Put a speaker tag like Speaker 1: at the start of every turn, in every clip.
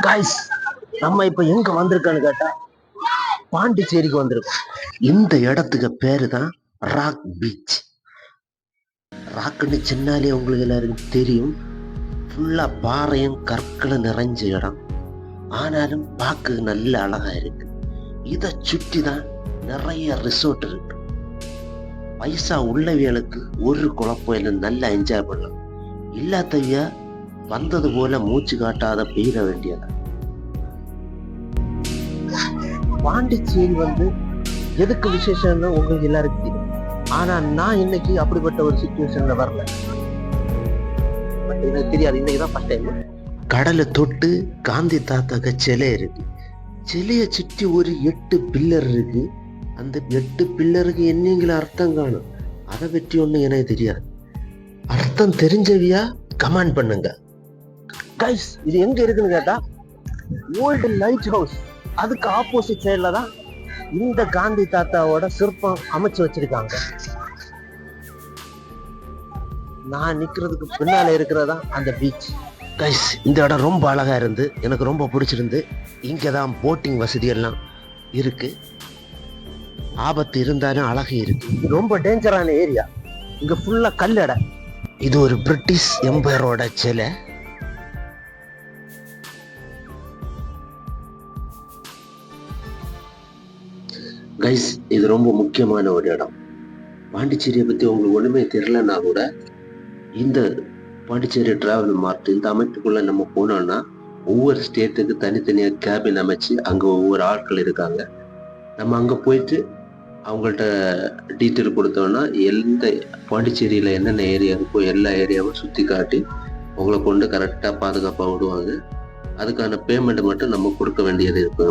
Speaker 1: Guys நம்ம இப்ப எங்க வந்திருக்கான்னு கேட்டா பாண்டிச்சேரிக்கு வந்திருக்கோம். இந்த இடத்துக்கு பேரு தான் ராக் பீச் ராக்குன்னு சின்னாலே உங்களுக்கு எல்லாருக்கும் தெரியும். ஃபுல்லா பாறையும் கற்களும் நிறைஞ்ச இடம். ஆனாலும் பார்க்க நல்ல அழகா இருக்கு. இதை சுற்றி தான் நிறைய ரிசோர்ட் இருக்கு. பைசா உள்ளவியலுக்கு ஒரு குழப்பம் இல்லை நல்லா என்ஜாய் பண்ணலாம். இல்லாதவிய வந்தது போல மூச்சு காட்டாத பெயர வேண்டியதான் பாண்டிச்சேரி வந்து எதுக்கு விசேஷம்னு உங்களுக்கு எல்லாருக்கும் தெரியும். ஆனா நான் இன்னைக்கு அப்படிப்பட்ட ஒரு சுச்சுவேஷன்ல வரல. But எனக்கு தெரியாது இன்னைக்கு தான் ஃபர்ஸ்ட் டைம் கடலை தொட்டு காந்தி தாத்தாக்கு சிலை இருக்கு. சிலையை சுற்றி ஒரு எட்டு பில்லர் இருக்கு. அந்த எட்டு பில்லருக்கு என்னங்கிற அர்த்தம் காணும். அதை பற்றி ஒன்றும் எனக்கு தெரியாது. அர்த்தம் தெரிஞ்சவியா? கமெண்ட் பண்ணுங்க. கைஸ் இது எங்க இருக்குன்னு கேட்டா ஓல்டு லைட் ஹவுஸ் அதுக்கு ஆப்போசிட் சைடுல தான் இந்த காந்தி தாத்தாவோட சிற்பம் அமைச்சு வச்சிருக்காங்க. நான் நிக்கிறதுக்கு பின்னால இருக்கிறதா அந்த பீச் கைஸ் இந்த இடம் ரொம்ப அழகா இருந்து எனக்கு ரொம்ப பிடிச்சிருந்து இங்கே தான் போட்டிங் வசதி எல்லாம் இருக்கு. ஆபத்து இருந்தாலும் அழகு இருக்கு. ரொம்ப டேஞ்சரான ஏரியா இங்க ஃபுல்லா கல்லடை. இது ஒரு பிரிட்டிஷ் எம்பையரோட சிலை. கைஸ் இது ரொம்ப முக்கியமான ஒரு இடம். பாண்டிச்சேரியை பற்றி உங்களுக்கு ஒன்றுமே தெரிலன்னா கூட இந்த பாண்டிச்சேரி டிராவல் மார்ட் இந்த அமைப்புக்குள்ளே நம்ம போனோம்னா ஒவ்வொரு ஸ்டேட்டுக்கு தனித்தனியாக கேபின் அமைச்சு அங்கே ஒவ்வொரு ஆட்கள் இருக்காங்க. நம்ம அங்கே போயிட்டு அவங்கள்ட்ட டீட்டெயில் கொடுத்தோம்னா எந்த பாண்டிச்சேரியில் என்னென்ன ஏரியா இருக்கோ எல்லா ஏரியாவும் சுற்றி காட்டி உங்களை கொண்டு கரெக்டாக பாதுகாப்பாக விடுவாங்க. அதுக்கான பேமெண்ட் மட்டும் நம்ம கொடுக்க வேண்டியது இருக்கு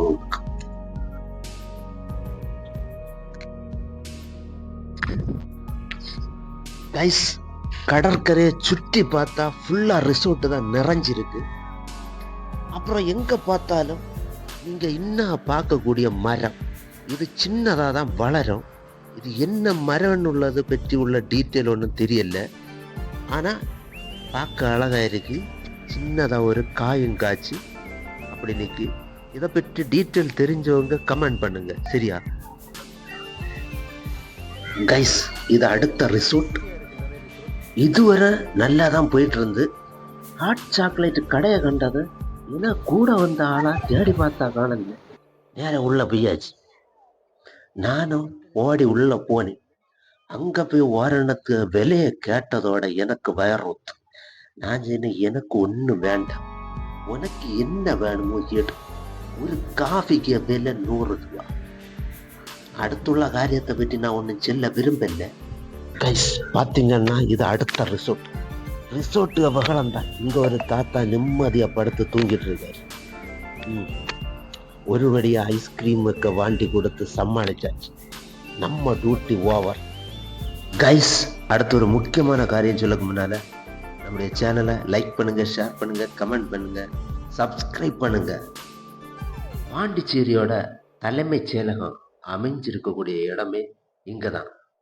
Speaker 1: கைஸ் கடற்கரையை சுற்றி பார்த்தா ஃபுல்லாக ரிசோர்ட்டு தான் நிறைஞ்சிருக்கு. அப்புறம் எங்கே பார்த்தாலும் நீங்கள் இன்னும் பார்க்கக்கூடிய மரம். இது சின்னதாக தான் வளரும். இது என்ன மரம்னு உள்ளது பற்றி உள்ள டீட்டெயில் ஒன்றும் தெரியல. ஆனால் பார்க்க அழகாக இருக்குது சின்னதாக ஒரு காயும் காய்ச்சி அப்படி நிற்கி இதை பற்றி டீட்டெயில் தெரிஞ்சவங்க கமெண்ட் பண்ணுங்க. சரியா? கைஸ் இது அடுத்த ரிசோர்ட் இதுவரை நல்லா தான் போயிட்டு இருந்து ஹாட் சாக்லேட் கடையை கண்டது. ஏன்னா கூட வந்த ஆளா தேடி பார்த்தா காணல நேர உள்ள போயாச்சு. நானும் ஓடி உள்ள போனேன். அங்க போய் ஓரணத்து விலையை கேட்டதோட எனக்கு வயறுத்து நான் சொன்னேன் எனக்கு ஒன்றும் வேண்டாம். உனக்கு என்ன வேணுமோ கேட்டு ஒரு காஃபிக்கு விலை நூறு ரூபா. அடுத்துள்ள காரியத்தை பற்றி நான் ஒன்றும் செல்ல விரும்பலை. கைஸ் பார்த்தீங்கன்னா இது அடுத்த ரிசோர்ட் ரிசோர்ட்டு அவகலம் தான். இங்கே ஒரு தாத்தா நிம்மதியாக படுத்து தூங்கிட்டு இருக்கார். ம். ஒரு வழியா ஐஸ்கிரீமுக்கு வாண்டி கொடுத்து சமாளிச்சாச்சு. நம்ம டியூட்டி ஓவர் கைஸ் அடுத்து ஒரு முக்கியமான காரியம் சொல்லக்கு முன்னால் நம்முடைய சேனலை லைக் பண்ணுங்கள் ஷேர் பண்ணுங்கள் கமெண்ட் பண்ணுங்கள் சப்ஸ்கிரைப் பண்ணுங்கள் பாண்டிச்சேரியோட தலைமைச் செயலகம் அமைஞ்சிருக்கக்கூடிய இடமே இங்கே தான்